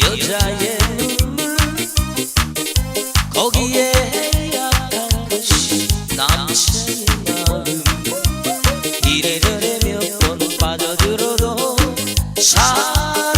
여자의 눈물 거기에 약한 것이 남자의 마음 이래저래 몇 번 빠져들어도 사랑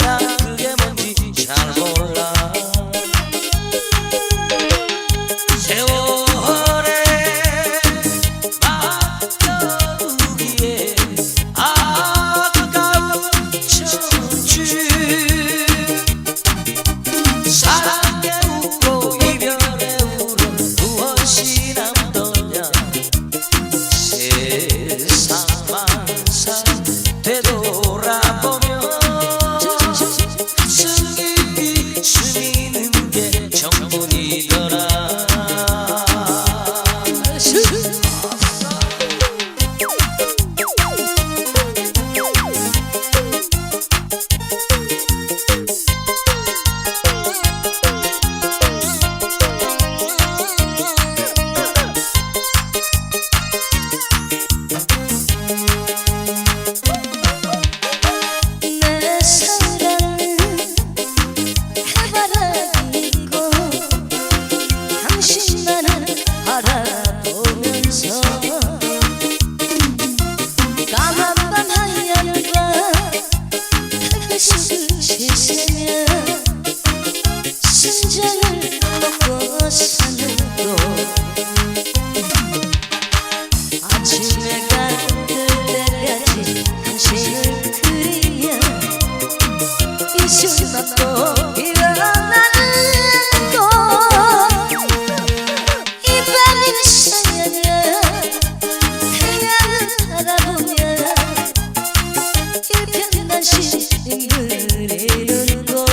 내리는 거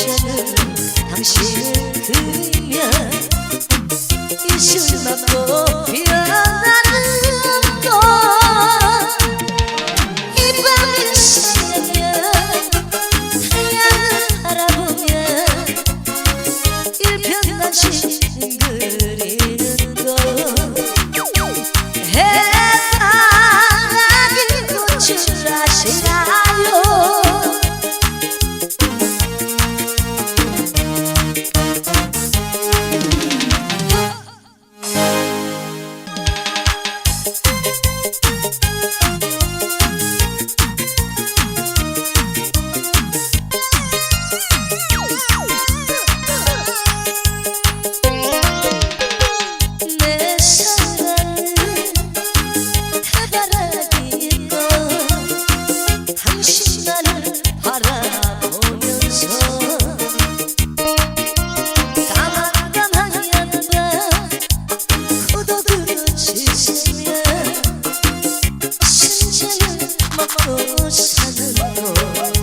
비춰는 당신을 그려 이술 맞고 hoş kalırdı